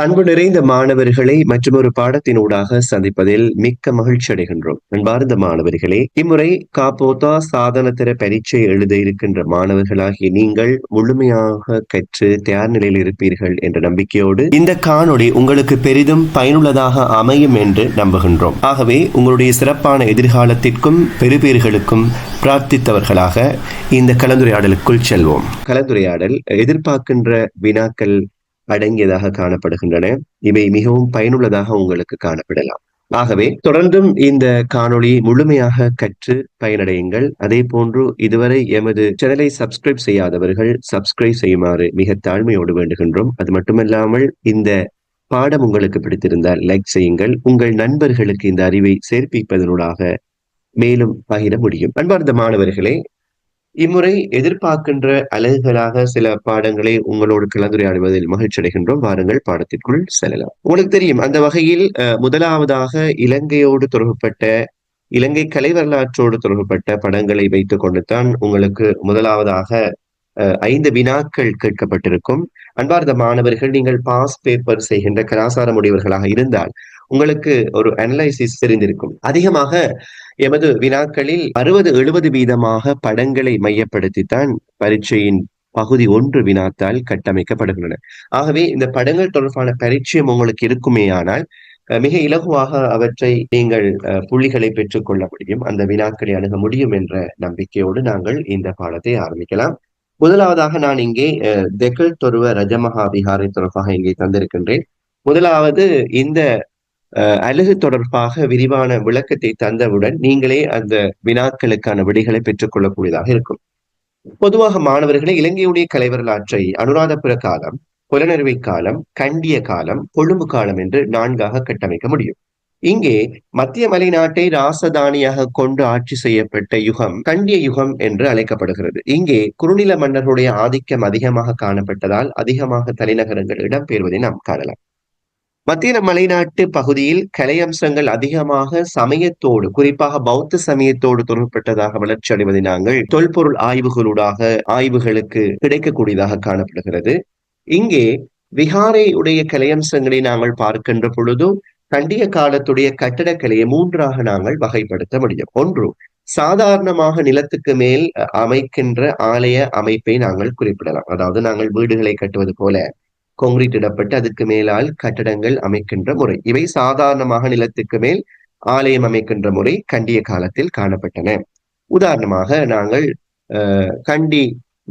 அன்பு நிறைந்த மாணவர்களை மற்றொரு பாடத்தினூடாக சந்திப்பதில் மிக்க மகிழ்ச்சி அடைகின்றோம். அன்பார்ந்த மாணவர்களே இம்முறை காப்போதா சாதனத்திற பரீட்சை எழுத இருக்கின்ற மாணவர்களாகிய நீங்கள் முழுமையாக கற்று தயார் நிலையில் இருப்பீர்கள் என்ற நம்பிக்கையோடு இந்த காணொளி உங்களுக்கு பெரிதும் பயனுள்ளதாக அமையும் என்று நம்புகின்றோம். ஆகவே உங்களுடைய சிறப்பான எதிர்காலத்திற்கும் பெறுபேறுகளுக்கும் பிரார்த்தித்தவர்களாக இந்த கலந்துரையாடலுக்குள் செல்வோம். கலந்துரையாடல் எதிர்பார்க்கின்ற வினாக்கள் அடங்கியதாக காணப்படுகின்றன. இவை மிகவும் பயனுள்ளதாக உங்களுக்கு காணப்படலாம். ஆகவே தொடர்ந்தும் இந்த காணொளி முழுமையாக கற்று பயனடையுங்கள். அதே போன்று இதுவரை எமது சேனலை சப்ஸ்கிரைப் செய்யாதவர்கள் சப்ஸ்கிரைப் செய்யுமாறு மிக தாழ்மையோடு வேண்டுகின்றோம். அது மட்டுமல்லாமல் இந்த பாடம் உங்களுக்கு பிடித்திருந்தால் லைக் செய்யுங்கள். உங்கள் நண்பர்களுக்கு இந்த அறிவை சேர்ப்பிப்பதனூடாக மேலும் பகிர முடியும். அன்பார்ந்த மாணவர்களே இம்முறை எதிர்பார்க்கின்ற அலகுகளாக சில பாடங்களை உங்களோடு கலந்துரையாடுவதில் மகிழ்ச்சி அடைகின்றோம் வாருங்கள் பாடத்திற்குள் செல்லலாம். உங்களுக்கு தெரியும் அந்த வகையில் முதலாவதாக இலங்கையோடு தொடர்புப்பட்ட இலங்கை கலை வரலாற்றோடு தொடர்புப்பட்ட படங்களை வைத்துக் கொண்டுதான் உங்களுக்கு முதலாவதாக ஐந்து வினாக்கள் கேட்கப்பட்டிருக்கும். அன்பார்ந்த மாணவர்கள் நீங்கள் பாஸ் பேப்பர் செய்கின்ற கலாசார முடிவர்களாக இருந்தால் உங்களுக்கு ஒரு அனலைசிஸ் தெரிந்திருக்கும். அதிகமாக எமது வினாக்களில் அறுபது எழுபது வீதமாக படங்களை மையப்படுத்தித்தான் பரீட்சையின் பகுதி ஒன்று வினாத்தால் கட்டமைக்கப்படுகின்றன. ஆகவே இந்த படங்கள் தொடர்பான பரிச்சயம் உங்களுக்கு இருக்குமே ஆனால் மிக இலகுவாக அவற்றை நீங்கள் புள்ளிகளை பெற்றுக்கொள்ள முடியும். அந்த வினாக்களை அணுக முடியும் என்ற நம்பிக்கையோடு நாங்கள் இந்த பாடத்தை ஆரம்பிக்கலாம். முதலாவதாக நான் இங்கே தெகல் தொருவ ரஜமகா விகாரை தொடர்பாக இங்கே தந்திருக்கின்றேன். முதலாவது இந்த அழகு தொடர்பாக விரிவான விளக்கத்தை தந்தவுடன் நீங்களே அந்த வினாக்களுக்கான விடைகளை பெற்றுக்கொள்ளக்கூடியதாக இருக்கும். பொதுவாக மாணவர்களை இலங்கையுடைய கலை வரலாற்றை அனுராதபுர காலம் புலனறுவை காலம் கண்டிய காலம் கொழும்பு காலம் என்று நான்காக கட்டமைக்க முடியும். இங்கே மத்திய மலை நாட்டை ராசதானியாக கொண்டு ஆட்சி செய்யப்பட்ட யுகம் கண்டிய யுகம் என்று அழைக்கப்படுகிறது. இங்கே குறுநில மன்னர்களுடைய ஆதிக்கம் அதிகமாக காணப்பட்டதால் அதிகமாக தலைநகரங்கள் இடம்பெறுவதை நாம் காணலாம். மத்திய மலைநாட்டு பகுதியில் கலை அம்சங்கள் அதிகமாக சமயத்தோடு குறிப்பாக பௌத்த சமயத்தோடு தொடர்பட்டதாக வளர்ச்சி அடைவதை நாங்கள் தொல்பொருள் ஆய்வுகளூடாக ஆய்வுகளுக்கு கிடைக்கக்கூடியதாக காணப்படுகிறது. இங்கே விகாரையுடைய கலையம்சங்களை நாங்கள் பார்க்கின்ற பொழுது கண்டிய காலத்துடைய கட்டடக்கலையை மூன்றாக நாங்கள் வகைப்படுத்த முடியும். ஒன்று சாதாரணமாக நிலத்துக்கு மேல் அமைக்கின்ற ஆலய அமைப்பை நாங்கள் குறிப்பிடலாம். அதாவது நாங்கள் வீடுகளை கட்டுவது போல கொங்கிரீட் இடப்பட்டு அதுக்கு மேலால் கட்டடங்கள் அமைக்கின்ற முறை. இவை சாதாரணமாக நிலத்துக்கு மேல் ஆலயம் அமைக்கின்ற முறை கண்டிய காலத்தில் காணப்பட்டன. உதாரணமாக நாங்கள் கண்டி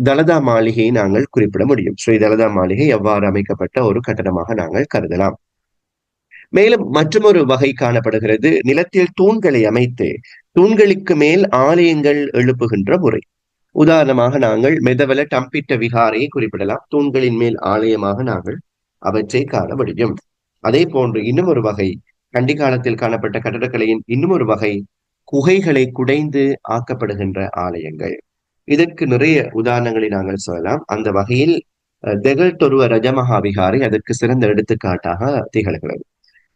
தலதா மாளிகையை நாங்கள் குறிப்பிட முடியும். ஸ்ரீ தலதா மாளிகை எவ்வாறு அமைக்கப்பட்ட ஒரு கட்டடமாக நாங்கள் கருதலாம். மேலும் மற்றொரு வகை காணப்படுகிறது. நிலத்தில் தூண்களை அமைத்து தூண்களுக்கு மேல் ஆலயங்கள் எழுப்புகின்ற முறை. உதாரணமாக நாங்கள் மெதவல டம்பிட்ட விகாரையை குறிப்பிடலாம். தூண்களின் மேல் ஆலயமாக நாங்கள் அவற்றை காண முடியும். அதே போன்று இன்னும் ஒரு வகை கண்டி காலத்தில் காணப்பட்ட கட்டடக்கலையின் இன்னும் ஒரு வகை குகைகளை குடைந்து ஆக்கப்படுகின்ற ஆலயங்கள். இதற்கு நிறைய உதாரணங்களை நாங்கள் சொல்லலாம். அந்த வகையில் தெகல் தொருவ ரஜமகா விகாரை அதற்கு சிறந்த எடுத்துக்காட்டாக திகழ்கிறது.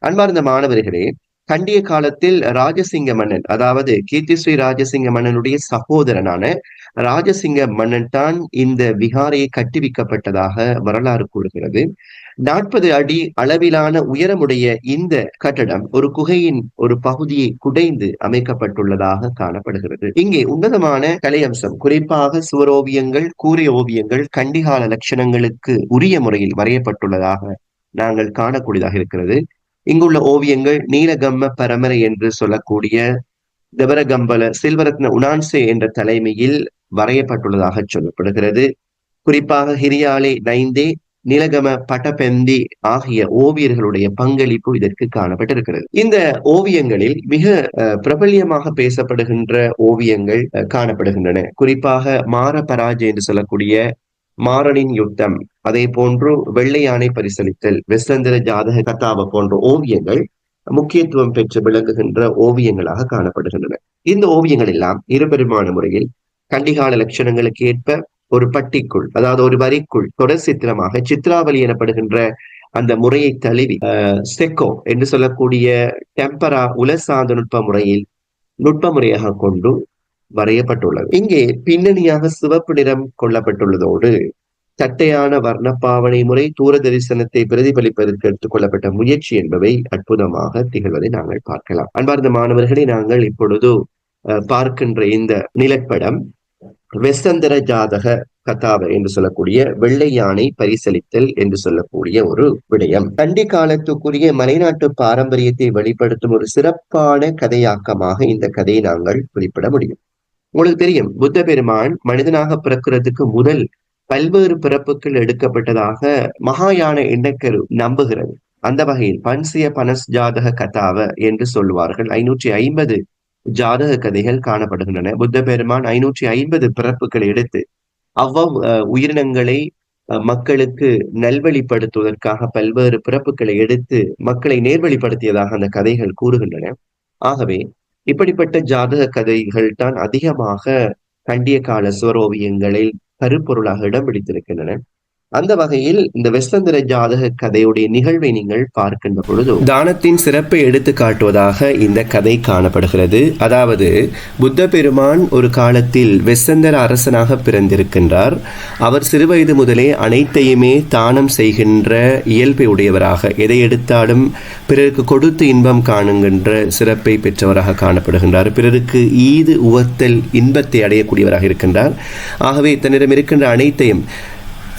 அன்பார்ந்த மாணவர்களே கண்டிய காலத்தில் ராஜசிங்க மன்னன் அதாவது கீர்த்திஸ்ரீ ராஜசிங்க மன்னனுடைய சகோதரனான ராஜசிங்க மன்னன் தான் இந்த விகாரையை கட்டுவிக்கப்பட்டதாக வரலாறு கூறுகிறது. நாற்பது அடி அளவிலான உயரமுடைய இந்த கட்டடம் ஒரு குகையின் ஒரு பகுதியை குடைந்து அமைக்கப்பட்டுள்ளதாக காணப்படுகிறது. இங்கே உன்னதமான கலையம்சம் குறிப்பாக சுவரோவியங்கள் கூரை ஓவியங்கள் கண்டிகால லட்சணங்களுக்கு உரிய முறையில் வரையப்பட்டுள்ளதாக நாங்கள் காணக்கூடியதாக இருக்கிறது. இங்குள்ள ஓவியங்கள் நீலகம்ம பரமரை என்று சொல்லக்கூடிய தபரகம்பல சில்வரத்ன உனான்சே என்ற தலைமையில் வரையப்பட்டுள்ளதாக சொல்லப்படுகிறது. குறிப்பாக ஹிரியாலே நைந்தே நிலகம பட்டபெந்தி ஆகிய ஓவியர்களுடைய பங்களிப்பு இதற்கு காணப்பட்டிருக்கிறது. இந்த ஓவியங்களில் மிக பிரபல்யமாக பேசப்படுகின்ற ஓவியங்கள் காணப்படுகின்றன. குறிப்பாக மார பராஜ் என்று சொல்லக்கூடிய மாறனின் யுத்தம். அதே போன்று வெள்ளை யானை பரிசளித்தல் வெசந்திர ஜாதக கத்தாப போன்ற ஓவியங்கள் முக்கியத்துவம் பெற்று விளங்குகின்ற ஓவியங்களாக காணப்படுகின்றன. இந்த ஓவியங்கள் எல்லாம் இருபெருமான முறையில் கண்டிகால லட்சணங்களுக்கு ஏற்ப ஒரு பட்டிக்குள் அதாவது ஒரு வரிக்குள் தொடர் சித்திரமாக சித்ராவலி எனப்படுகின்ற அந்த முறையை தழுவி செக்கோ என்று சொல்லக்கூடிய டெம்பரா உலசாந்த நுட்ப முறையில் நுட்ப முறையாக கொண்டு வரையப்பட்டுள்ளது. இங்கே பின்னணியாக சிவப்பு நிறம் கொள்ளப்பட்டுள்ளதோடு தட்டையான வர்ணப்பாவனை முறை தூர தரிசனத்தை பிரதிபலிப்பதற்கு எடுத்துக் கொள்ளப்பட்ட முயற்சி என்பவை அற்புதமாக திகழ்வதை நாங்கள் பார்க்கலாம். அன்பார்ந்த மாணவர்களை நாங்கள் இப்பொழுது பார்க்கின்ற இந்த நிலப்படம் வெசந்தர ஜாதக கதாவ என்று சொல்லக்கூடிய வெள்ளை யானை பரிசளித்தல் என்று சொல்லக்கூடிய ஒரு விடயம். கண்டி காலத்துக்குரிய மலைநாட்டு பாரம்பரியத்தை வெளிப்படுத்தும் ஒரு சிறப்பான கதையாக்கமாக இந்த கதையை நாங்கள் வெளிப்பட முடியும். உங்களுக்கு தெரியும் புத்த பெருமான் மனிதனாக பிறக்கிறதுக்கு முதல் பல்வேறு பிறப்புகள் எடுக்கப்பட்டதாக மகாயான எண்ணக்கரு நம்புகிறது. அந்த வகையில் பன்சிய பனஸ் ஜாதக கதாவ என்று சொல்லுவார்கள். ஐநூற்றி ஐம்பது ஜாதக கதைகள் காணப்படுகின்றன. புத்த பெருமான் ஐநூற்றி ஐம்பது பிறப்புகளை எடுத்து அவ்வளவு உயிரினங்களை மக்களுக்கு நல்வழிப்படுத்துவதற்காக பல்வேறு பிறப்புகளை எடுத்து மக்களை நேர்வழிப்படுத்தியதாக அந்த கதைகள் கூறுகின்றன. ஆகவே இப்படிப்பட்ட ஜாதக கதைகள் தான் அதிகமாக கண்டிய கால சுவரோவியங்களில் கருப்பொருளாக இடம் பிடித்திருக்கின்றன. அந்த வகையில் இந்த வெஸ்தந்திர ஜாதக கதையுடைய நிகழ்வை நீங்கள் பார்க்கின்ற பொழுது தானத்தின் சிறப்பை எடுத்து காட்டுவதாக இந்த கதை காணப்படுகிறது. அதாவது புத்த பெருமான் ஒரு காலத்தில் வெஸ்தந்திர அரசனாக பிறந்திருக்கின்றார். அவர் சிறுவயது முதலே அனைத்தையுமே தானம் செய்கின்ற இயல்பை உடையவராக எதை எடுத்தாலும் பிறருக்கு கொடுத்து இன்பம் காணுகின்ற சிறப்பை பெற்றவராக காணப்படுகின்றார். பிறருக்கு ஈது உவத்தல் இன்பத்தை அடையக்கூடியவராக இருக்கின்றார். ஆகவே தன்னிடம் இருக்கின்ற அனைத்தையும்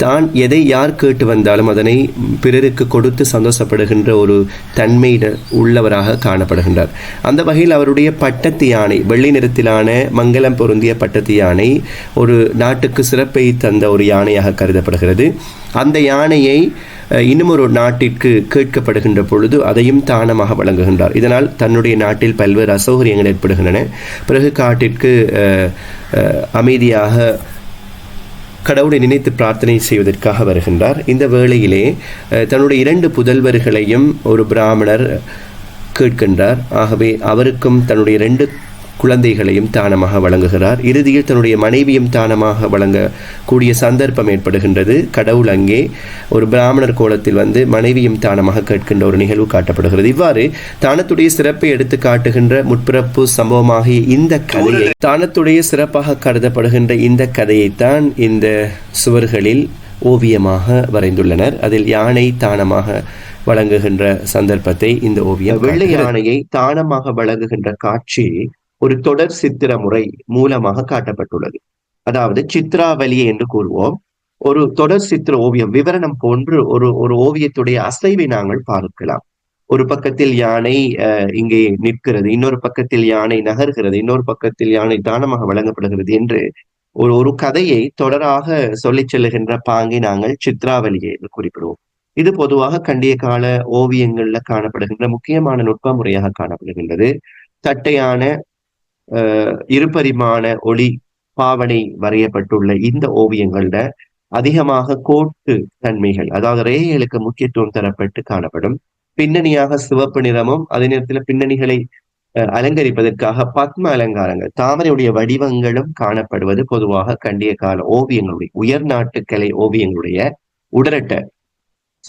தான் எதை யார் கேட்டு வந்தாலும் அதனை பிறருக்கு கொடுத்து சந்தோஷப்படுகின்ற ஒரு தன்மை உள்ளவராக காணப்படுகின்றார். அந்த வகையில் அவருடைய பட்டத்து யானை வெள்ளை நிறத்திலான மங்களம் பொருந்திய பட்டத்து யானை ஒரு நாட்டுக்கு சிறப்பை தந்த ஒரு யானையாக கருதப்படுகிறது. அந்த யானையை இன்னும் ஒரு நாட்டிற்கு கேட்கப்படுகின்ற பொழுது அதையும் தானமாக வழங்குகின்றார். இதனால் தன்னுடைய நாட்டில் பல்வேறு அசௌகரியங்கள் ஏற்படுகின்றன. பிறகு காட்டிற்கு அமைதியாக கடவுளை நினைத்து பிரார்த்தனை செய்வதற்காக வருகின்றார். இந்த வேளையிலே தன்னுடைய இரண்டு புதல்வர்களையும் ஒரு பிராமணர் கேட்கின்றார். ஆகவே அவருக்கும் தன்னுடைய இரண்டு குழந்தைகளையும் தானமாக வழங்குகிறார். இறுதியில் தன்னுடைய மனைவியும் தானமாக வழங்கக்கூடிய சந்தர்ப்பம் ஏற்படுகின்றது. கடவுள் அங்கே ஒரு பிராமணர் கோலத்தில் வந்து மனைவியும் தானமாக கேட்கின்ற ஒரு நிகழ்வு காட்டப்படுகிறது. இவ்வாறு தானத்துடைய சிறப்பை எடுத்து காட்டுகின்ற முற்பிறப்பு சம்பவமாகிய இந்த கதையை தானத்துடைய சிறப்பாக கருதப்படுகின்ற இந்த கதையைத்தான் இந்த சுவர்களில் ஓவியமாக வரைந்துள்ளனர். அதில் யானை தானமாக வழங்குகின்ற சந்தர்ப்பத்தை இந்த ஓவியம் வெள்ளை யானையை தானமாக வழங்குகின்ற காட்சி ஒரு தொடர் சித்திர முறை மூலமாக காட்டப்பட்டுள்ளது. அதாவது சித்ராவலி என்று கூறுவோம். ஒரு தொடர் சித்திர ஓவியம் விவரணம் போன்று ஒரு ஒரு ஓவியத்துடைய அசைவை நாங்கள் பார்க்கலாம். ஒரு பக்கத்தில் யானை இங்கே நிற்கிறது இன்னொரு பக்கத்தில் யானை நகர்கிறது இன்னொரு பக்கத்தில் யானை தானமாக வழங்கப்படுகிறது என்று ஒரு ஒரு கதையை தொடராக சொல்லி செல்லுகின்ற பாங்கை நாங்கள் சித்ராவலியை குறிப்பிடுவோம். இது பொதுவாக கண்டிய கால ஓவியங்கள்ல காணப்படுகின்ற முக்கியமான நுட்ப முறையாக காணப்படுகின்றது. தட்டையான இருபரிமாண ஒளி பாவனை வரையப்பட்டுள்ள இந்த ஓவியங்கள்ல அதிகமாக கோட்டு தன்மைகள் அதாவது ரேகைகளுக்கு முக்கியத்துவம் தரப்பட்டு காணப்படும். பின்னணியாக சிவப்பு நிறமும் அதே நேரத்தில் பின்னணிகளை அலங்கரிப்பதற்காக பத்ம அலங்காரங்கள் தாமரையுடைய வடிவங்களும் காணப்படுவது பொதுவாக கண்டிய கால ஓவியங்களுடைய உயர் நாட்டுக்கலை ஓவியங்களுடைய உடரட்ட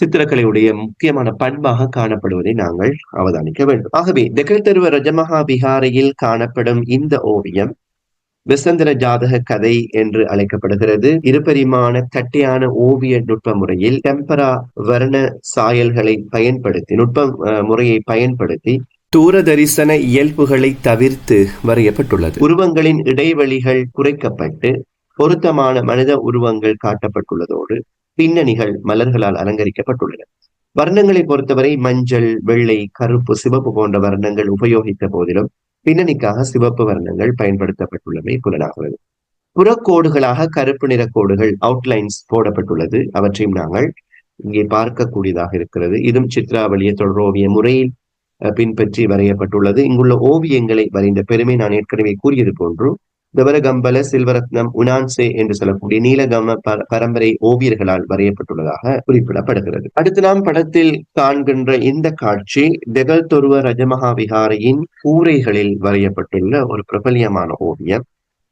சித்திரக்கலையுடைய முக்கியமான பண்பாக காணப்படுவதை நாங்கள் அவதானிக்க வேண்டும். ஆகவே தெகழ்தருவ ரஜமகா விஹாரையில் காணப்படும் இந்த ஓவியம் விசந்திர ஜாதக கதை என்று அழைக்கப்படுகிறது. இருபரிமாண தட்டையான ஓவிய நுட்ப முறையில் டெம்பரா வர்ண சாயல்களை பயன்படுத்தி நுட்ப முறையை பயன்படுத்தி தூர தரிசன இயல்புகளை தவிர்த்து வரையப்பட்டுள்ளது. உருவங்களின் இடைவெளிகள் குறைக்கப்பட்டு பொருத்தமான மனித உருவங்கள் காட்டப்பட்டுள்ளதோடு பின்னணிகள் மலர்களால் அலங்கரிக்கப்பட்டுள்ளன. வர்ணங்களை பொறுத்தவரை மஞ்சள் வெள்ளை கருப்பு சிவப்பு போன்ற வர்ணங்கள் உபயோகித்த போதிலும் பின்னணிக்காக சிவப்பு வர்ணங்கள் பயன்படுத்தப்பட்டுள்ளமை புலனாகிறது. புறக்கோடுகளாக கருப்பு நிற கோடுகள் அவுட்லைன்ஸ் போடப்பட்டுள்ளது. அவற்றையும் நாங்கள் இங்கே பார்க்கக்கூடியதாக இருக்கிறது. இதுவும் சித்ராவளிய தொடரோவிய முறையில் பின்பற்றி வரையப்பட்டுள்ளது. இங்குள்ள ஓவியங்களை வரைந்த பெருமை நான் ஏற்கனவே கூறியது போன்று கம்பல சில்வரத்னம் உனான்சே என்று சொல்லக்கூடிய நீலகம பரம்பரை ஓவியர்களால் வரையப்பட்டுள்ளதாக குறிப்பிடப்படுகிறது. அடுத்து நாம் படத்தில் காண்கின்ற இந்த காட்சி டெகல் தொருவ ரஜமகா விகாரையின் கூரைகளில் வரையப்பட்டுள்ள ஒரு பிரபலியமான ஓவியம்.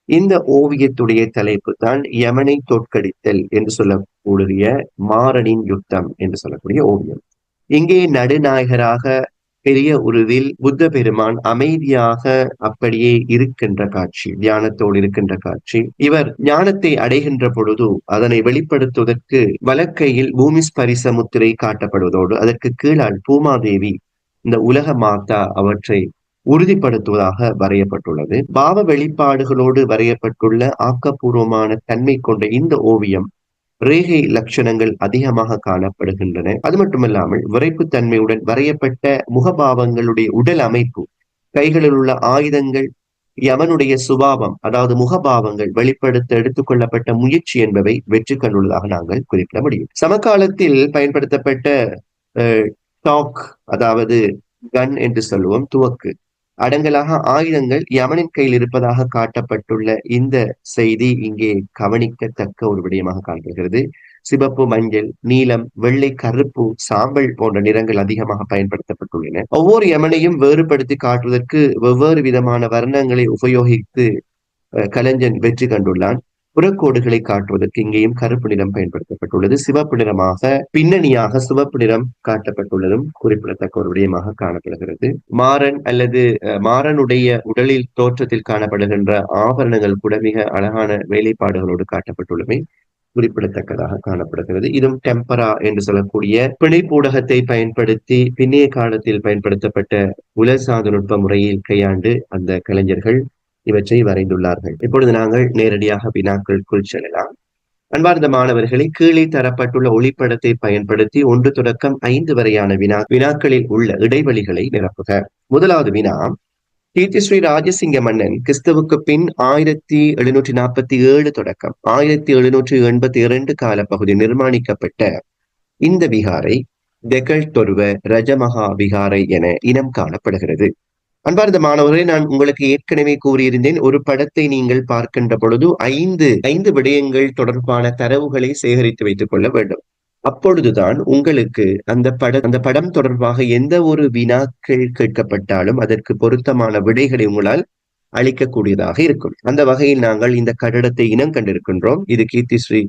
இந்த ஓவியத்துடைய தலைப்பு தான் யமனை தோற்கடித்தல் என்று சொல்லக்கூடிய மாறனின் யுத்தம் என்று சொல்லக்கூடிய ஓவியம். இங்கே நடுநாயகராக பெரிய உருவில் புத்த பெருமான் அமைதியாக அப்படியே இருக்கின்ற காட்சி தியானத்தோடு இருக்கின்ற காட்சி. இவர் ஞானத்தை அடைகின்ற பொழுது அதனை வெளிப்படுத்துவதற்கு வலக்கையில் பூமி ஸ்பரிச முத்திரை காட்டப்படுவதோடு அதற்கு கீழால் பூமாதேவி இந்த உலக மாதா அவற்றை உறுதிப்படுத்துவதாக வரையப்பட்டுள்ளது. பாவ வெளிப்பாடுகளோடு வரையப்பட்டுள்ள ஆக்கப்பூர்வமான தன்மை கொண்ட இந்த ஓவியம் ரேகை லட்சணங்கள் அதிகமாக காணப்படுகின்றன. அது மட்டுமல்லாமல் விரைப்பு தன்மையுடன் வரையப்பட்ட முகபாவங்களுடைய உடல் அமைப்பு கைகளில் உள்ள ஆயுதங்கள் யமனுடைய சுபாவம் அதாவது முகபாவங்கள் வெளிப்படுத்த எடுத்துக்கொள்ளப்பட்ட முயற்சி என்பவை வெற்றி கண்டுள்ளதாக நாங்கள் குறிப்பிட முடியும். சமகாலத்தில் பயன்படுத்தப்பட்ட டாக் அதாவது கன் என்று சொல்லுவோம் துவக்கு. அடங்கலாக ஆயுதங்கள் யமனின் கையில் இருப்பதாக காட்டப்பட்டுள்ள இந்த செய்தி இங்கே கவனிக்கத்தக்க ஒரு விடயமாக காணப்படுகிறது. சிவப்பு மஞ்சள் நீலம் வெள்ளை கருப்பு சாம்பல் போன்ற நிறங்கள் அதிகமாக பயன்படுத்தப்பட்டுள்ளன. ஒவ்வொரு யமனையும் வேறுபடுத்தி காட்டுவதற்கு வெவ்வேறு விதமான வர்ணங்களை உபயோகித்து கலைஞன் வெற்றி கண்டுள்ளான். புறக்கோடுகளை காட்டுவதற்கு இங்கேயும் கருப்பு நிறம் பயன்படுத்தப்பட்டுள்ளது. சிவப்பு நிறமாக பின்னணியாக சிவப்பு நிறம் காட்டப்பட்டுள்ளதும் குறிப்பிடத்தக்க ஒரு விடயமாக காணப்படுகிறது. மாறன் அல்லது மாறனுடைய உடலில் தோற்றத்தில் காணப்படுகின்ற ஆபரணங்கள் கூட மிக அழகான வேலைப்பாடுகளோடு காட்டப்பட்டுள்ளமை குறிப்பிடத்தக்கதாக காணப்படுகிறது. இதுவும் டெம்பரா என்று சொல்லக்கூடிய பிணைப்பூடகத்தை பயன்படுத்தி பின்னைய காலத்தில் பயன்படுத்தப்பட்ட உலசாத நுட்ப முறையில் கையாண்டு அந்த கலைஞர்கள் இவற்றை வரைந்துள்ளார்கள். இப்பொழுது நாங்கள் நேரடியாக வினாக்களுக்குள் செல்லலாம். அன்பார்ந்த மாணவர்களை கீழே தரப்பட்டுள்ள ஒளிப்படத்தை பயன்படுத்தி ஒன்று தொடக்கம் ஐந்து வரையான வினா வினாக்களில் உள்ள இடைவெளிகளை நிரப்புக. முதலாவது வினா கீர்த்தி ஸ்ரீ. ராஜசிங்க மன்னன் கிறிஸ்தவுக்கு பின் ஆயிரத்தி எழுநூற்றி நாற்பத்தி ஏழு தொடக்கம் ஆயிரத்தி எழுநூற்றி எண்பத்தி இரண்டு கால பகுதி நிர்மாணிக்கப்பட்ட இந்த விகாரை தெகல் தொருவ ரஜமகா விகாரை என இனம் காணப்படுகிறது. அன்பார்ந்த மாணவர்களே நான் உங்களுக்கு ஏற்கனவே கூறியிருந்தேன் ஒரு படத்தை நீங்கள் பார்க்கின்ற பொழுது ஐந்து ஐந்து விடயங்கள் தொடர்பான தரவுகளை சேகரித்து வைத்துக் கொள்ள வேண்டும். அப்பொழுதுதான் உங்களுக்கு அந்த பட அந்த படம் தொடர்பாக எந்த ஒரு வினாக்கள் கேட்கப்பட்டாலும் அதற்கு பொருத்தமான விடைகளை உங்களால் அளிக்கக்கூடியதாக இருக்கும். அந்த வகையில் நாங்கள் இந்த கட்டடத்தை இனம் கண்டிருக்கின்றோம். இது கீர்த்தி ஸ்ரீ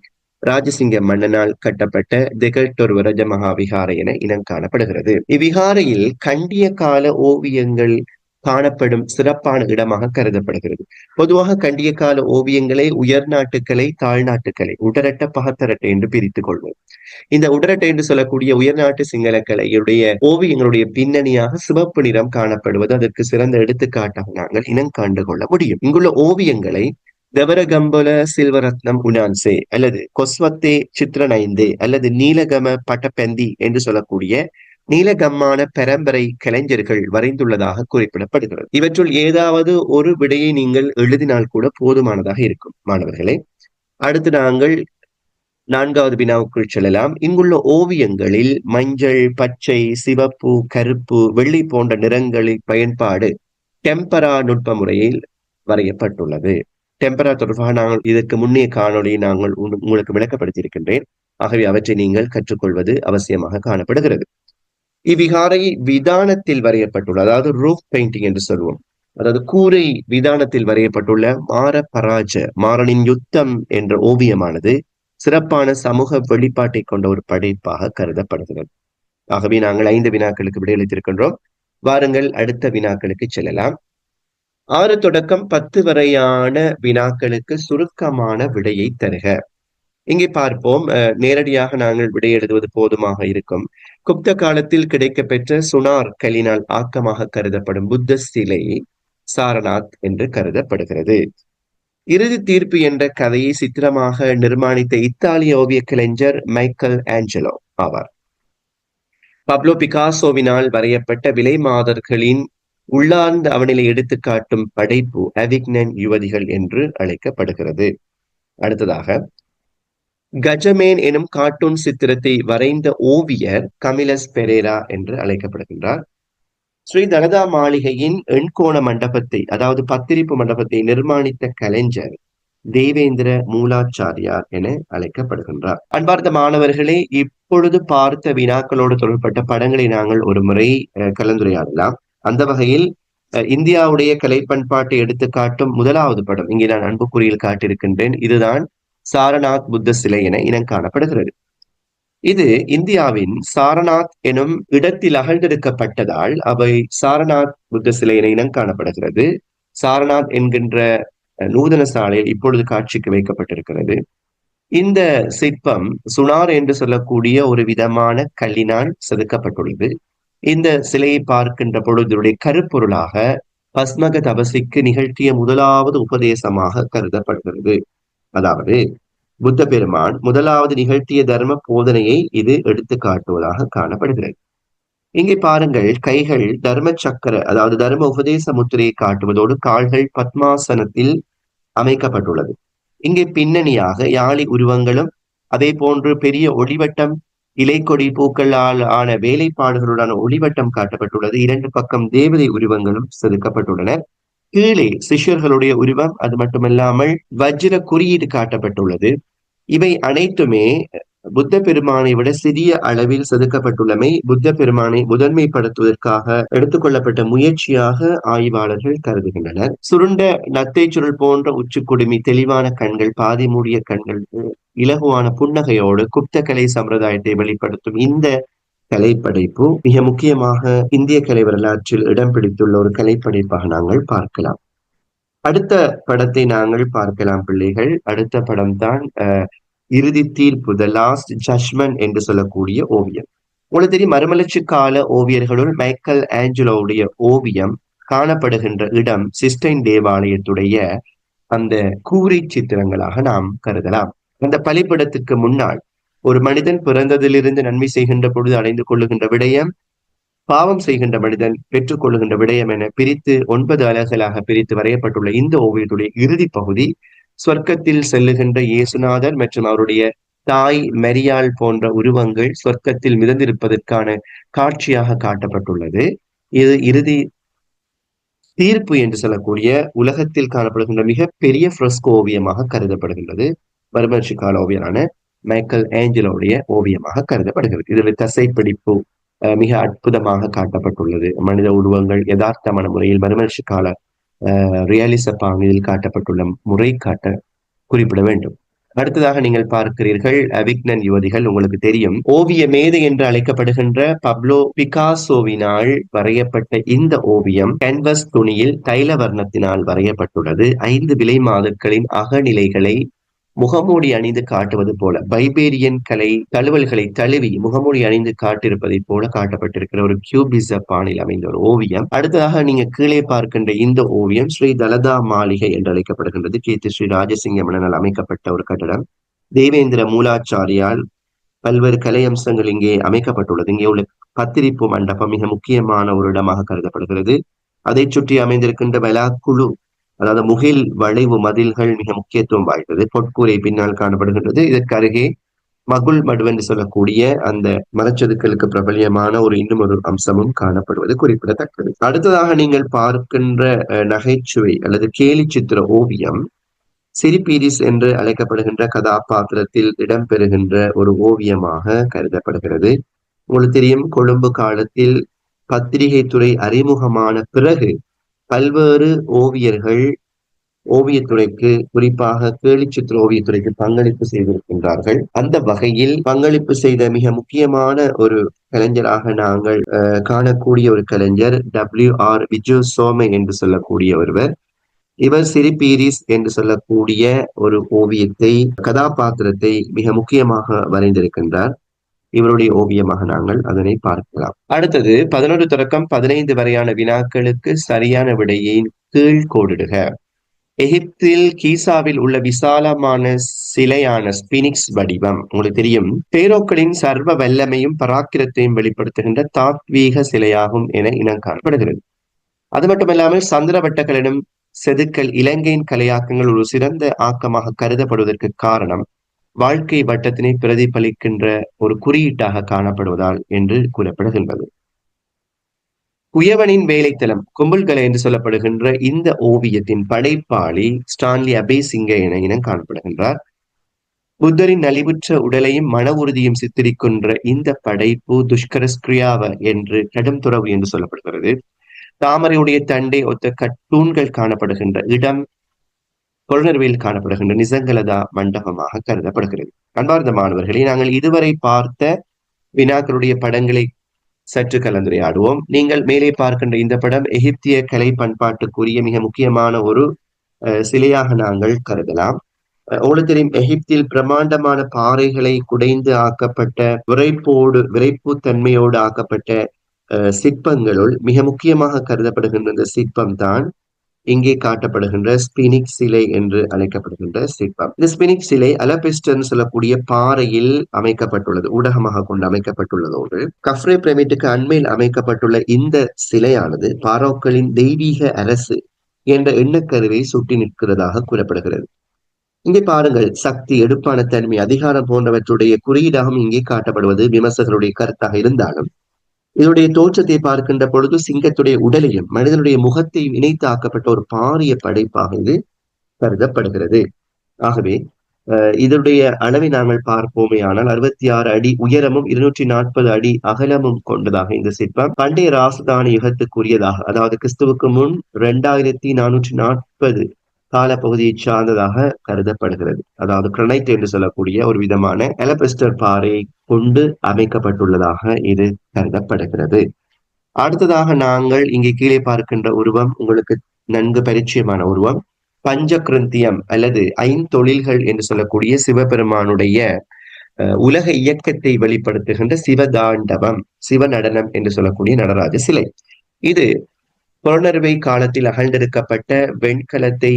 ராஜசிங்க மன்னனால் கட்டப்பட்ட திகழ்டொரு வரஜ மகாவிகாரை என இனம் காணப்படுகிறது. இவ்விகாரையில் கண்டிய கால ஓவியங்கள் காணப்படும் சிறப்பான இடமாக கருதப்படுகிறது. பொதுவாக கண்டிய கால ஓவியங்களை உயர்நாட்டுக்களை தாழ்நாட்டுக்களை உடரட்ட பகத்தரட்டை என்று பிரித்துக் கொள்வோம். இந்த உடரட்டை என்று சொல்லக்கூடிய உயர்நாட்டு சிங்களக்கலையுடைய ஓவியங்களுடைய பின்னணியாக சிவப்பு நிறம் காணப்படுவது அதற்கு சிறந்த எடுத்துக்காட்டாக நாங்கள் இனம் கண்டு கொள்ள முடியும். இங்குள்ள ஓவியங்களை தவரகம்பல சில்வரத்னம் உனான்சே அல்லது கொஸ்வத்தே சித்ரனைந்தே அல்லது நீலகம பட்டப்பந்தி என்று சொல்லக்கூடிய நீலகம்மான பரம்பரை கலைஞர்கள் வரைந்துள்ளதாக குறிப்பிடப்படுகிறது. இவற்றுள் ஏதாவது ஒரு விடையை நீங்கள் எழுதினால் கூட போதுமானதாக இருக்கும் மாணவர்களே. அடுத்து நாங்கள் நான்காவது வினாவுக்குள் செல்லலாம். இங்குள்ள ஓவியங்களில் மஞ்சள் பச்சை சிவப்பு கருப்பு வெள்ளி போன்ற நிறங்களின் பயன்பாடு டெம்பரா நுட்ப முறையில் வரையப்பட்டுள்ளது. டெம்பரா தொடர்பாக நாங்கள் இதற்கு முன்னே காணொலியை நாங்கள் உங்களுக்கு விளக்கப்படுத்தி இருக்கின்றேன் ஆகவே அவற்றை நீங்கள் கற்றுக்கொள்வது அவசியமாக காணப்படுகிறது. இவ்விகாரை விதானத்தில் வரையப்பட்டுள்ள அதாவது ரூஃப் பெயிண்டிங் என்று சொல்வோம். அதாவது கூரை விதானத்தில் வரையப்பட்டுள்ள மாற பராஜ மாறனின் யுத்தம் என்ற ஓவியமானது சிறப்பான சமூக வெளிப்பாட்டை கொண்ட ஒரு படைப்பாக கருதப்படுகிறது. ஆகவே நாங்கள் ஐந்து வினாக்களுக்கு விடையளித்திருக்கின்றோம். வாருங்கள் அடுத்த வினாக்களுக்கு செல்லலாம். ஆறு தொடக்கம் பத்து வரையான வினாக்களுக்கு சுருக்கமான விடையை தருக. இங்கே பார்ப்போம். நேரடியாக நாங்கள் விடை எழுதுவது போதுமாக இருக்கும். குப்த காலத்தில் கிடைக்கப்பெற்ற சுனார் கல்லினால் ஆக்கமாக கருதப்படும் புத்த சிலை சாரநாத் என்று கருதப்படுகிறது. இறுதி தீர்ப்பு என்ற கதையை சித்திரமாக நிர்மாணித்த இத்தாலிய ஓவிய கலைஞர் மைக்கேல் ஆஞ்சலோ ஆவார். பப்லோ பிகாசோவினால் வரையப்பட்ட விலை மாதர்களின் உள்ளார்ந்த அவனிலை எடுத்துக்காட்டும் படைப்பு அவிக்னன் யுவதிகள் என்று அழைக்கப்படுகிறது. அடுத்ததாக கஜமேன் எனும் கார்ட்டூன் சித்திரத்தை வரைந்த ஓவியர் கமிலஸ் பெரேரா என்று அழைக்கப்படுகின்றார். ஸ்ரீ தனதா மாளிகையின் எண்கோண மண்டபத்தை அதாவது பத்திரிப்பு மண்டபத்தை நிர்மாணித்த கலைஞர் தேவேந்திர மூலாச்சாரியார் என அழைக்கப்படுகின்றார். அன்பார்ந்த மாணவர்களே இப்பொழுது பார்த்த வினாக்களோடு தொடர்பட்ட படங்களை நாங்கள் ஒரு முறை கலந்துரையாடலாம். அந்த வகையில் இந்தியாவுடைய கலை பண்பாட்டை எடுத்து காட்டும் முதலாவது படம் இங்கே நான் அன்புக்குறியில் காட்டியிருக்கின்றேன். இதுதான் சாரநாத் புத்த சிலை என இனம் காணப்படுகிறது. இது இந்தியாவின் சாரநாத் எனும் இடத்தில் அகழ்ந்தெடுக்கப்பட்டதால் அவை சாரநாத் புத்த சிலை என இனம் காணப்படுகிறது. சாரநாத் என்கின்ற நூதன சாலையில் இப்பொழுது காட்சிக்கு வைக்கப்பட்டிருக்கிறது. இந்த சிற்பம் சுனார் என்று சொல்லக்கூடிய ஒரு விதமான கல்லினால் செதுக்கப்பட்டுள்ளது. இந்த சிலையை பார்க்கின்ற பொழுதுடைய கருப்பொருளாக பஸ்மக தபசிக்கு நிகழ்த்திய முதலாவது உபதேசமாக கருதப்படுகிறது. அதாவது புத்த பெருமான் முதலாவது நிகழ்த்திய தர்ம போதனையை இது எடுத்து காட்டுவதாக காணப்படுகிறது. இங்கே பாருங்கள் கைகள் தர்ம சக்கர அதாவது தர்ம உபதேச முத்திரையை காட்டுவதோடு கால்கள் பத்மாசனத்தில் அமைக்கப்பட்டுள்ளது. இங்கே பின்னணியாக யாழி உருவங்களும் அதே போன்று பெரிய ஒளிவட்டம் இலைக்கொடி பூக்களால் ஆன வேலைப்பாடுகளுடன் ஒளிவட்டம் காட்டப்பட்டுள்ளது. இரண்டு பக்கம் தேவதை உருவங்களும் செதுக்கப்பட்டுள்ளன. கீழே சிஷ்யர்களுடைய உருவம் அது மட்டுமல்லாமல் வஜ்ர குறியீடு காட்டப்பட்டுள்ளது. இவை அனைத்துமே புத்த பெருமானை விட சிறிய அளவில் செதுக்கப்பட்டுள்ளமை புத்த பெருமானை முதன்மைப்படுத்துவதற்காக எடுத்துக்கொள்ளப்பட்ட முயற்சியாக ஆய்வாளர்கள் கருதுகின்றனர். சுருண்ட நத்தை சுருள் போன்ற உச்சுக்குடுமி தெளிவான கண்கள் பாதி மூடிய கண்கள் இலகுவான புன்னகையோடு குப்தகலை சம்பிரதாயத்தை வெளிப்படுத்தும் இந்த கலைப்படைப்பு. மிக முக்கியமாக இந்திய கலை வரலாற்றில் இடம் பிடித்துள்ள ஒரு கலைப்படைப்பாக நாங்கள் பார்க்கலாம். அடுத்த படத்தை நாங்கள் பார்க்கலாம் பிள்ளைகள். அடுத்த படம் தான் இறுதி தீர்ப்பு த லாஸ்ட் ஜட்மெண்ட் என்று சொல்லக்கூடிய ஓவியம். உங்களுக்கு தெரியும் மறுமலர்ச்சி கால ஓவியர்களுள் மைக்கேல் ஆஞ்சலோவுடைய ஓவியம் காணப்படுகின்ற இடம் சிஸ்டைன் தேவாலயத்துடைய அந்த கூரை சித்திரங்களாக நாம் கருதலாம். அந்த பலிப்படத்துக்கு முன்னால் ஒரு மனிதன் பிறந்ததிலிருந்து நன்மை செய்கின்ற பொழுது அடைந்து கொள்ளுகின்ற விடயம் பாவம் செய்கின்ற மனிதன் பெற்றுக்கொள்ளுகின்ற விடயம் என பிரித்து ஒன்பது அலகுகளாக பிரித்து வரையப்பட்டுள்ள இந்த ஓவியத்துடைய இறுதி பகுதி சொர்க்கத்தில் செல்லுகின்ற இயேசுநாதர் மற்றும் அவருடைய தாய் மெரியாள் போன்ற உருவங்கள் சொர்க்கத்தில் மிதந்திருப்பதற்கான காட்சியாக காட்டப்பட்டுள்ளது. இது இறுதி தீர்ப்பு என்று சொல்லக்கூடிய உலகத்தில் காணப்படுகின்ற மிகப்பெரிய ஃப்ரெஸ்கோ ஓவியமாக கருதப்படுகின்றது. மறுமலர்ச்சி கால ஓவியரான மைக்கேல் ஏஞ்சலோடைய ஓவியமாக கருதப்படுகிறது. இதில் தசைப்பிடிப்பு மிக அற்புதமாக காட்டப்பட்டுள்ளது. மனித உருவங்கள் யதார்த்தமான முறையில் மறுமலர்ச்சி கால ரியாலிச பாங்கில் காட்டப்பட்டுள்ள முறை காட்ட குறிப்பிட வேண்டும். அடுத்ததாக நீங்கள் பார்க்கிறீர்கள் அவிக்னன் யுவதிகள் உங்களுக்கு தெரியும். ஓவிய மேதை என்று அழைக்கப்படுகின்ற பப்ளோ பிகாசோவினால் வரையப்பட்ட இந்த ஓவியம் கேன்வஸ் துணியில் தைல வர்ணத்தினால் வரையப்பட்டுள்ளது. ஐந்து விலை மாதர்களின் அகநிலைகளை முகமூடி அணிந்து காட்டுவது போல பைபேரியன் கலை தழுவல்களை தழுவி முகமூடி அணிந்து காட்டிருப்பதை போல காட்டப்பட்டிருக்கிற ஒரு கியூபிச பாணியில் அமைந்த ஒரு ஓவியம். அடுத்ததாக நீங்க கீழே பார்க்கின்ற இந்த ஓவியம் ஸ்ரீ தலதா மாளிகை என்று அழைக்கப்படுகின்றது. கீர்த்தி ஸ்ரீ ராஜசிங்க மன்னனால் அமைக்கப்பட்ட ஒரு கட்டடம். தேவேந்திர மூலாச்சாரியால் பல்வேறு கலை அம்சங்கள் இங்கே அமைக்கப்பட்டுள்ளது. இங்கே உள்ள பத்திரிப்பு மண்டபம் மிக முக்கியமான ஒரு இடமாக கருதப்படுகிறது. அதை சுற்றி அமைந்திருக்கின்ற வலாக்குழு அதாவது முகில் வளைவு மதில்கள் மிக முக்கியத்துவம் வாய்ந்தது. பொற்கூரை பின்னால் காணப்படுகின்றது. இதற்கு அருகே மகுள் மடு என்று சொல்லக்கூடிய அந்த மரச்சதுக்களுக்கு பிரபலியமான ஒரு இன்னும் ஒரு அம்சமும் காணப்படுவது குறிப்பிடத்தக்கது. அடுத்ததாக நீங்கள் பார்க்கின்ற நகைச்சுவை அல்லது கேலி சித்திர ஓவியம் சிரிபீரிஸ் என்று அழைக்கப்படுகின்ற கதாபாத்திரத்தில் இடம்பெறுகின்ற ஒரு ஓவியமாக கருதப்படுகிறது. உங்களுக்கு தெரியும் கொழும்பு காலத்தில் பத்திரிகை துறை அறிமுகமான பிறகு பல்வேறு ஓவியர்கள் ஓவியத்துறைக்கு குறிப்பாக கேலிச்சித்திர ஓவியத்துறைக்கு பங்களிப்பு செய்திருக்கின்றார்கள். அந்த வகையில் பங்களிப்பு செய்த மிக முக்கியமான ஒரு கலைஞராக நாங்கள் காணக்கூடிய ஒரு கலைஞர் டபிள்யூ ஆர் விஜு சோமை என்று சொல்லக்கூடிய ஒருவர். இவர் சிரிபீரிஸ் என்று சொல்லக்கூடிய ஒரு ஓவியத்தை கதாபாத்திரத்தை மிக முக்கியமாக வரைந்திருக்கின்றார். இவருடைய ஓவியமாக நாங்கள் அதனை பார்க்கலாம். அடுத்தது பதினொன்று தொடக்கம் பதினைந்து வரையான வினாக்களுக்கு சரியான விடையை கீழ் கோடிடுக. எகிப்தில் கீசாவில் உள்ள விசாலமான சிலையான ஸ்பினிக்ஸ் வடிவம் உங்களுக்கு தெரியும். பேரோக்களின் சர்வ வல்லமையும் பராக்கிரத்தையும் வெளிப்படுத்துகின்ற தாத்வீக சிலையாகும் என இனம் காணப்படுகிறது. அது மட்டுமல்லாமல் சந்திரவட்டகளிடம் செதுக்கல் இலங்கையின் கலையாக்கங்கள் ஒரு சிறந்த ஆக்கமாக கருதப்படுவதற்கு காரணம். வாழ்க்கை வட்டத்தினை பிரதிபலிக்கின்ற ஒரு குறியீட்டாக காணப்படுவதால் என்று கூறப்படுகின்றது. குயவனின் வேலைத்தலம் கும்பல்கலை என்று சொல்லப்படுகின்ற இந்த ஓவியத்தின் படைப்பாளி ஸ்டான்லி அபேசிங்க என இனம் காணப்படுகின்றார். புத்தரின் நலிவுற்ற உடலையும் மன உறுதியும் சித்தரிக்கின்ற இந்த படைப்பு துஷ்கரஸ்கிரியாவ என்று கடும் துறவு என்று சொல்லப்படுகிறது. தாமரையுடைய தண்டை ஒத்த கட்டூன்கள் காணப்படுகின்ற இடம் கொழுநர்வையில் காணப்படுகின்ற நிசங்கலதா மண்டபமாக கருதப்படுகிறது. அன்பார்ந்த மாணவர்களை நாங்கள் இதுவரை பார்த்த வினாக்களுடைய படங்களை சற்று கலந்துரையாடுவோம். நீங்கள் மேலே பார்க்கின்ற இந்த படம் எகிப்திய கலை பண்பாட்டுக்குரிய மிக முக்கியமான ஒரு சிலையாக நாங்கள் கருதலாம். உங்களுக்கு தெரியும் எகிப்தில் பிரம்மாண்டமான பாறைகளை குடைந்து ஆக்கப்பட்ட விரைப்போடு விரைப்பு தன்மையோடு ஆக்கப்பட்ட சிற்பங்களுள் மிக முக்கியமாக கருதப்படுகின்ற இந்த சிற்பம் தான் இங்கே காட்டப்படுகின்ற ஸ்பினிக் சிலை என்று அழைக்கப்படுகின்ற சிற்பம். இந்த ஸ்பினிக் சிலை அலபெஸ்டன் சொல்லக்கூடிய பாறையில் அமைக்கப்பட்டுள்ளது ஊடகமாக கொண்டு அமைக்கப்பட்டுள்ளதோடு கஃப்ரே பிரமிட்டுக்கு அண்மையில் அமைக்கப்பட்டுள்ள இந்த சிலையானது பாரோக்களின் தெய்வீக அரசு என்ற எண்ணக்கருவை சுட்டி நிற்கிறதாக கூறப்படுகிறது. இங்கே பாருங்கள் சக்தி எடுப்பான தன்மை அதிகாரம் போன்றவற்றுடைய குறியீடாகவும் இங்கே காட்டப்படுவது விமர்சகருடைய கருத்தாக இருந்தாலும் இதனுடைய தோற்றத்தை பார்க்கின்ற பொழுது சிங்கத்துடைய உடலையும் மனிதனுடைய முகத்தையும் இணைத்து ஆக்கப்பட்ட ஒரு பாரிய படைப்பாக இது கருதப்படுகிறது. ஆகவே இதனுடைய அளவை நாங்கள் பார்ப்போமே ஆனால் அறுபத்தி ஆறு அடி உயரமும் இருநூற்றி நாற்பது அடி அகலமும் கொண்டதாக இந்த சிற்பம் பண்டைய ராசதான யுகத்துக்குரியதாக அதாவது கிறிஸ்துவுக்கு முன் இரண்டாயிரத்தி நானூற்றி நாற்பது காலப்பகுதியை சார்ந்ததாக கருதப்படுகிறது. அதாவது கிரனைட் என்று சொல்லக்கூடிய ஒரு விதமான எலபெஸ்டர் பாறை கொண்டு அமைக்கப்பட்டுள்ளதாக இது கருதப்படுகிறது. அடுத்ததாக நாங்கள் இங்கே கீழே பார்க்கின்ற உருவம் உங்களுக்கு நன்கு பரிச்சயமான உருவம். பஞ்சகிருந்தியம் அல்லது ஐந்தொழில்கள் என்று சொல்லக்கூடிய சிவபெருமானுடைய உலக இயக்கத்தை வெளிப்படுத்துகின்ற சிவதாண்டவம் சிவ நடனம் என்று சொல்லக்கூடிய நடராஜ சிலை. இது புலனறுவை காலத்தில் அகழ்ந்தெடுக்கப்பட்ட வெண்கலத்தை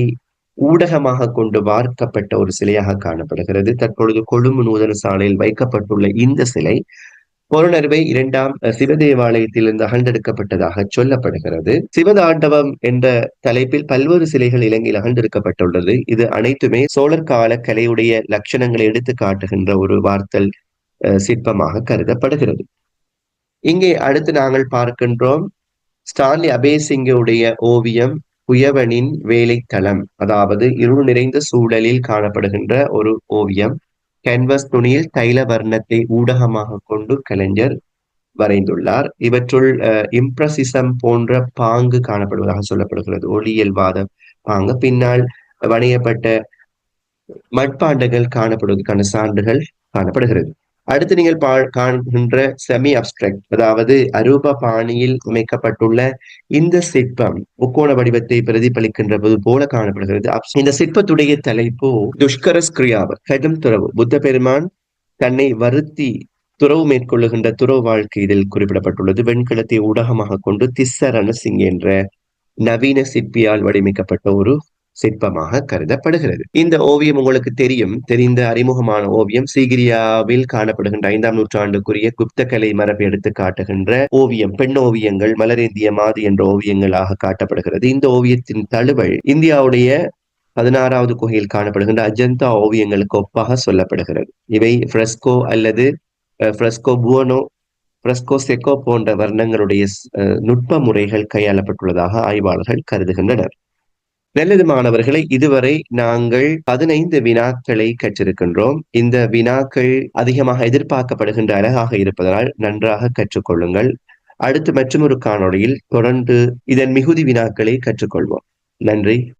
ஊடகமாக கொண்டு வார்க்கப்பட்ட ஒரு சிலையாக காணப்படுகிறது. தற்பொழுது கொழும்பு நூதன சாலையில் வைக்கப்பட்டுள்ள இந்த சிலை பொருணர்வை இரண்டாம் சிவதேவாலயத்திலிருந்து அகழ்ந்தெடுக்கப்பட்டதாக சொல்லப்படுகிறது. சிவதாண்டவம் என்ற தலைப்பில் பல்வேறு சிலைகள் இலங்கையில் அகழ்ந்தெடுக்கப்பட்டுள்ளது. இது அனைத்துமே சோழர் கால கலையுடைய லட்சணங்களை எடுத்து காட்டுகின்ற ஒரு வார்த்தல் சிற்பமாக கருதப்படுகிறது. இங்கே அடுத்து நாங்கள் பார்க்கின்றோம் ஸ்டான்லி அபேசிங்கவுடைய ஓவியம். குயவனின் வேலைத்தளம் அதாவது இருள் நிறைந்த சூழலில் காணப்படுகின்ற ஒரு ஓவியம் கேன்வஸ் துணியில் தைல வர்ணத்தை ஊடகமாக கொண்டு கலைஞர் வரைந்துள்ளார். இவற்றுள் இம்ப்ரசிசம் போன்ற பாங்கு காணப்படுவதாக சொல்லப்படுகிறது. ஒளியல்வாத பாங்கு. பின்னால் வணையப்பட்ட மட்பாண்டங்கள் காணப்படுவதற்கான சான்றுகள் காணப்படுகிறது. அடுத்து நீங்கள் காண்கின்ற செமி அப்டிராக்ட் அதாவது அரூப பாணியில் அமைக்கப்பட்டுள்ள இந்த சிற்பம் முக்கோண வடிவத்தை பிரதிபலிக்கின்றது போல காணப்படுகிறது. இந்த சிற்பத்துடைய தலைப்பு துஷ்கரஸ்கிரியாவர் கடும் துறவு புத்த பெருமான் தன்னை வருத்தி துறவு மேற்கொள்ளுகின்ற துறவு வாழ்க்கை இதில் குறிப்பிடப்பட்டுள்ளது. வெண்கலத்தை ஊடகமாக கொண்டு திஸ்ஸரண சிங் என்ற நவீன சிற்பியால் வடிவமைக்கப்பட்ட ஒரு சிற்பமாக கருதப்படுகிறது. இந்த ஓவியம் உங்களுக்கு தெரியும். தெரிந்த அறிமுகமான ஓவியம் சீகிரியாவில் காணப்படுகின்ற ஐந்தாம் நூற்றாண்டுக்குரிய குப்தக்கலை மரபு மரபை எடுத்து காட்டுகின்ற ஓவியம். பெண் ஓவியங்கள் மலரேந்திய மாது என்ற ஓவியங்களாக காட்டப்படுகிறது. இந்த ஓவியத்தின் தழுவல் இந்தியாவுடைய பதினாறாவது குகையில் காணப்படுகின்ற அஜந்தா ஓவியங்களுக்கு ஒப்பாக சொல்லப்படுகிறது. இவை ஃப்ரெஸ்கோ அல்லது ஃப்ரெஸ்கோ புவனோ பிரஸ்கோ செக்கோ போன்ற வர்ணங்களுடைய நுட்ப முறைகள் கையாளப்பட்டுள்ளதாக ஆய்வாளர்கள் கருதுகின்றனர். நல்லது மாணவர்களை இதுவரை நாங்கள் பதினைந்து வினாக்களை கற்றிருக்கின்றோம். இந்த வினாக்கள் அதிகமாக எதிர்பார்க்கப்படுகின்ற அழகாக இருப்பதனால் நன்றாக கற்றுக்கொள்ளுங்கள். அடுத்து மற்றொரு காணொளியில் தொடர்ந்து இதன் மிகுதி வினாக்களை கற்றுக்கொள்வோம். நன்றி.